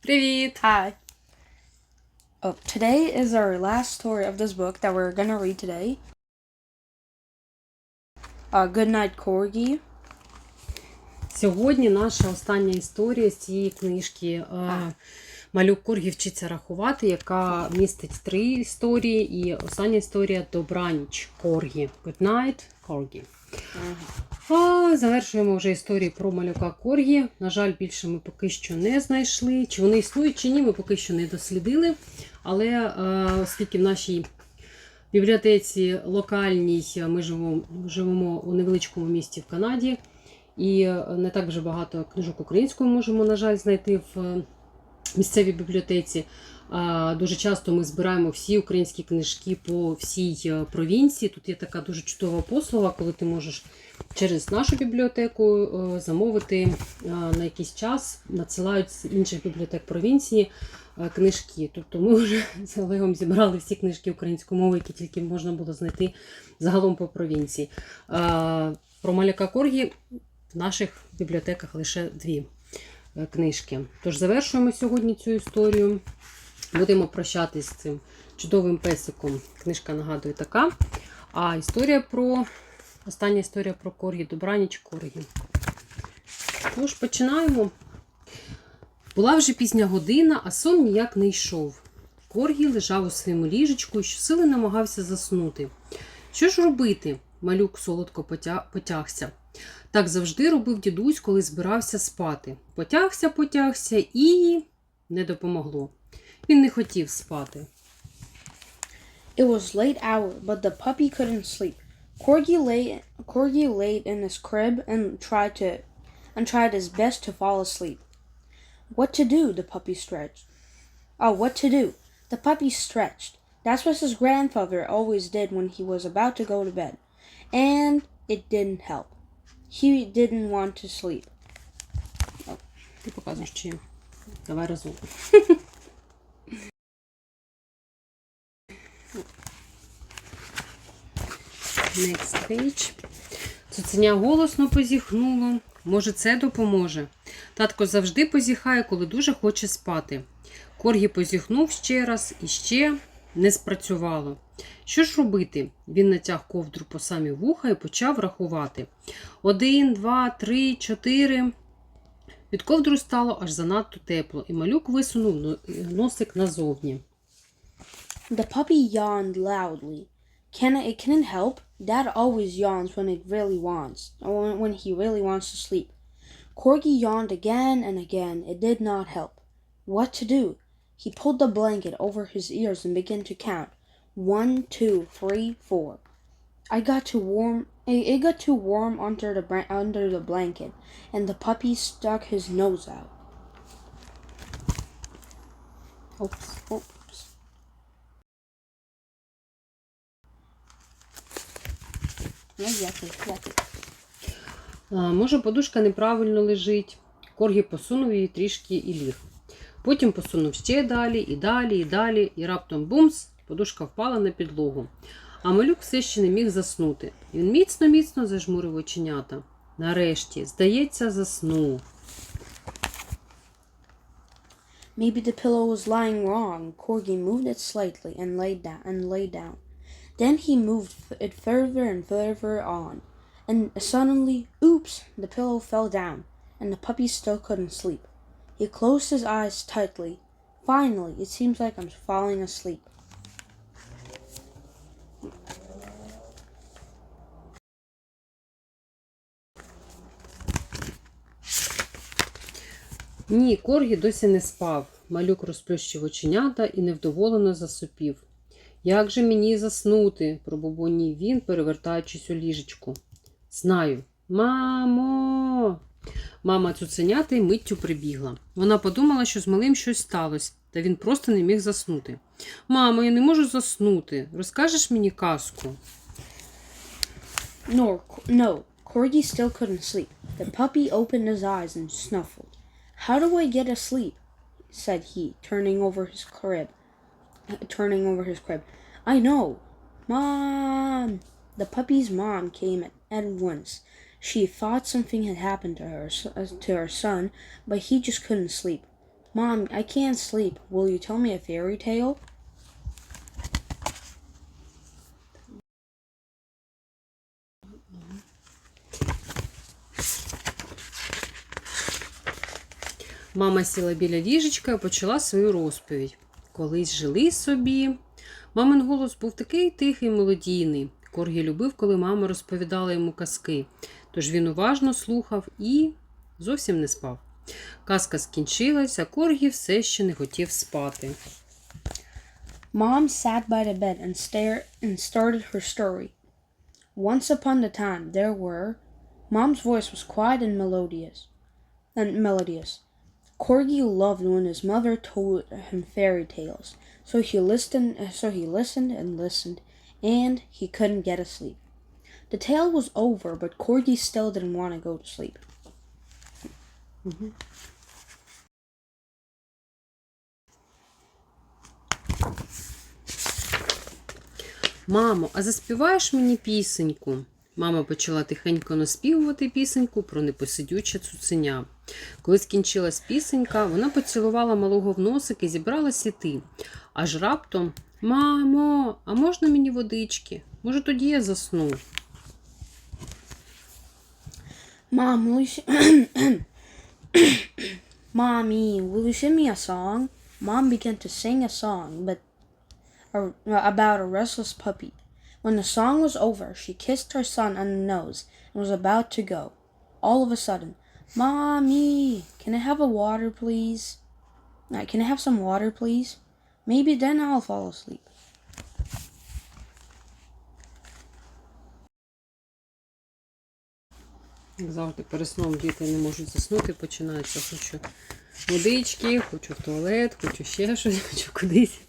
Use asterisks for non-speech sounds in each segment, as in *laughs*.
Привіт! Hi. Oh, today is our last story of this book that we're gonna read today. Uh, Goodnight Corgi. Сьогодні наша остання історія з цієї книжки е, Малюк Коргі вчиться рахувати, яка містить три історії. І остання історія Добраніч Коргі. Good night, Коргі. А, завершуємо вже історії про малюка Коргі. На жаль, більше ми поки що не знайшли. Чи вони існують, чи ні, ми поки що не дослідили. Але е, оскільки в нашій бібліотеці локальній ми живемо, живемо у невеличкому місті в Канаді, і е, не так вже багато книжок українською можемо, на жаль, знайти в е, місцевій бібліотеці. Дуже часто ми збираємо всі українські книжки по всій е, провінції. Тут є така дуже чудова послуга, коли ти можеш через нашу бібліотеку е, замовити е, на якийсь час, надсилають з інших бібліотек провінції книжки. Тобто ми вже *laughs* з Олегом зібрали всі книжки української мови, які тільки можна було знайти загалом по провінції. Про маляка Коргі в наших бібліотеках лише дві книжки. Тож завершуємо сьогодні цю історію. Будемо прощатись з цим чудовим песиком. Книжка нагадує така. А історія про остання історія про Коргі, Добраніч Коргі. Тож починаємо. Була вже пізня година, а сон ніяк не йшов. Коргі лежав у своєму ліжечку і щосили намагався заснути. Що ж робити? Малюк солодко потягся. Так завжди робив дідусь, коли збирався спати. Потягся, потягся і не допомогло. Він не хотів спати. It was late hour, but the puppy couldn't sleep. Corgi lay Corgi laid in his crib and tried to and tried his best to fall asleep. What to do? The puppy stretched. Oh, what to do? The puppy stretched. That's what his grandfather always did when he was about to go to bed. And it didn't help. He didn't want to sleep. Ти показуєш чи давай разом. *laughs* Next page. Цуценя голосно позіхнуло. Може, це допоможе. Татко завжди позіхає, коли дуже хоче спати. Коргі позіхнув ще раз і ще не спрацювало. Що ж робити? Він натяг ковдру по самі вуха і почав рахувати. Один, два, три, чотири. Від ковдру стало аж занадто тепло, і малюк висунув носик назовні. The puppy yawned loudly. Can it couldn't help. Dad always yawns when it really wants, or when- he really wants to sleep. Corgi yawned again and again. It did not help. What to do? He pulled the blanket over his ears and began to count. One, two, three, four. I got too warm. It got too warm under the under the blanket, and the puppy stuck his nose out. Oops, oops. Ну, дякую, дякую. А, може, подушка неправильно лежить. Коргі посунув її трішки і ліг. Потім посунув ще далі, і далі, і далі, і раптом бумс, подушка впала на підлогу. А малюк все ще не міг заснути. Він міцно-міцно зажмурив оченята. Нарешті, здається, заснув. Maybe the pillow was lying wrong. Corgi moved it slightly and lay down and lay down. Then he moved it further and further on. And suddenly, oops, the pillow fell down, and the puppy still couldn't sleep. He closed his eyes tightly. Finally, it seems like I'm falling asleep. Ні, Коргі досі не спав. Малюк розплющив оченята і невдоволено засопів. Як же мені заснути? пробубонів він, перевертаючись у ліжечку. Знаю. Мамо. Мама цуценята й миттю прибігла. Вона подумала, що з малим щось сталося, та він просто не міг заснути. Мамо, я не можу заснути. Розкажеш мені казку? No, no, Corgi still couldn't sleep. The puppy opened his eyes and snuffled. How do I get asleep? said he, turning over his crib. uh, Turning over his crib. I know. Mom! The puppy's mom came at, at once. She thought something had happened to her uh, to her son, but he just couldn't sleep. Mom, I can't sleep. Will you tell me a fairy tale? Мама сіла біля ліжечка і почала свою розповідь. Колись жили собі. Мамин голос був такий тихий, мелодійний. Коргі любив, коли мама розповідала йому казки. Тож він уважно слухав і зовсім не спав. Казка скінчилась, а Коргі все ще не хотів спати. Mom sat by the bed and stared and started her story. Once upon a time there were Mom's voice was quiet and melodious and melodious. Corgi loved when his mother told him fairy tales, so he listened so he listened and listened and he couldn't get asleep. The tale was over, but Corgi still didn't want to go to sleep. Мамо, а заспіваєш мені пісеньку? Мама почала тихенько наспівувати пісеньку про непосидюче цуценя. Коли скінчилась пісенька, вона поцілувала малого в носик і зібралась іти. Аж раптом Мамо, а можна мені водички? Може, тоді я засну. S- Mommy, will you sing me a song? Mom began to sing a song, but a- about a restless puppy. When the song was over, she kissed her son on the nose and was about to go. All of a sudden, Mommy, can I have a water, please? Uh, Can I have some water, please? Maybe then I'll fall asleep. Завжди, перед діти не можуть заснути, починається хочу водички, хочу в туалет, хочу ще щось, *laughs* хочу кудись.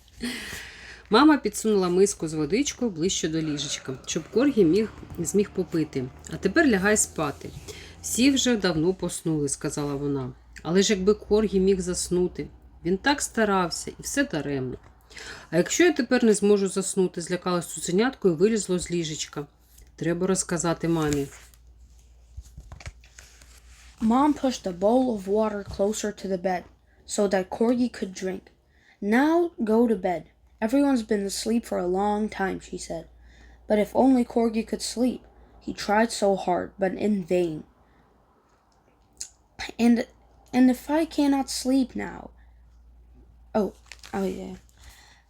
Мама підсунула миску з водичкою ближче до ліжечка, щоб Коргі міг, зміг попити. А тепер лягай спати. Всі вже давно поснули, сказала вона. Але ж якби Коргі міг заснути, він так старався і все даремно. А якщо я тепер не зможу заснути, злякалась цуценятко і вилізло з ліжечка. Треба розказати мамі. Mom pushed a bowl of water closer to the bed so that Corgi could drink. Now go to bed. Everyone's been asleep for a long time, she said. But if only Corgi could sleep. He tried so hard, but in vain. And and if I cannot sleep now. Oh, oh yeah.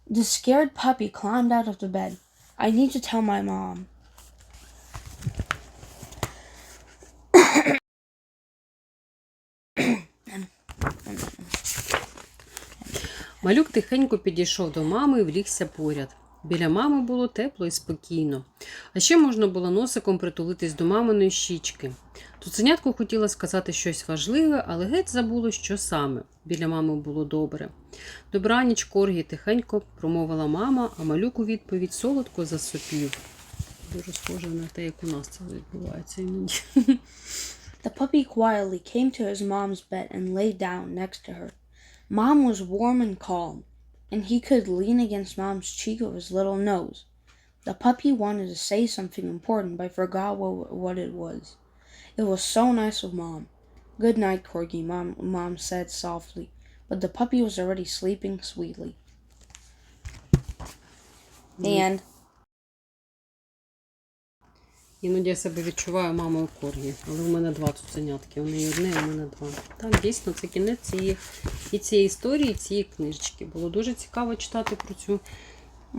The scared puppy climbed out of the bed. I need to tell my mom. Малюк тихенько підійшов до мами і влігся поряд. Біля мами було тепло і спокійно. А ще можна було носиком притулитись до маминої щічки. Цуценятко хотіла сказати щось важливе, але геть забуло, що саме. Біля мами було добре. Добраніч Коргі тихенько промовила мама, а малюк у відповідь солодко засопів. Дуже схоже на те, як у нас це відбувається іноді. The puppy quietly came to his mom's bed and lay down next to her. Mom was warm and calm, and he could lean against Mom's cheek with his little nose. The puppy wanted to say something important, but forgot what, what it was. It was so nice of Mom. Good night, Corgi, Mom, Mom said softly, but the puppy was already sleeping sweetly. And Іноді я себе відчуваю мамою Коргі, але в мене два цуценятки. У неї одне, а в мене два. Так, дійсно, це кінець цієї, і цієї історії, і цієї книжечки. Було дуже цікаво читати про цю,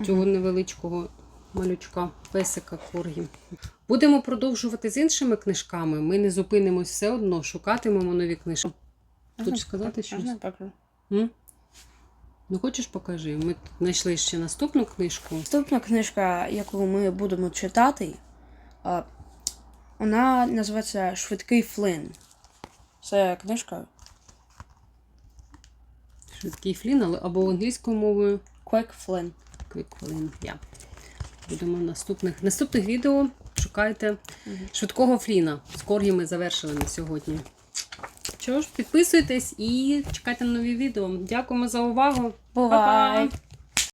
цього невеличкого малючка, песика Коргі. Будемо продовжувати з іншими книжками. Ми не зупинимось все одно, шукатимемо нові книжки. Хочеш сказати щось? М? Ну, хочеш покажи. Ми знайшли ще наступну книжку. Наступна книжка, яку ми будемо читати, а, вона називається Швидкий Флин. Це книжка Швидкий флін, але або англійською мовою. Quick Flynn. Quick Flynn, yeah. Будемо в наступних наступних відео. Шукайте швидкого фліна. З коргі ми завершили на сьогодні. Що ж, підписуйтесь і чекайте на нові відео. Дякуємо за увагу. Бувай! Па-па!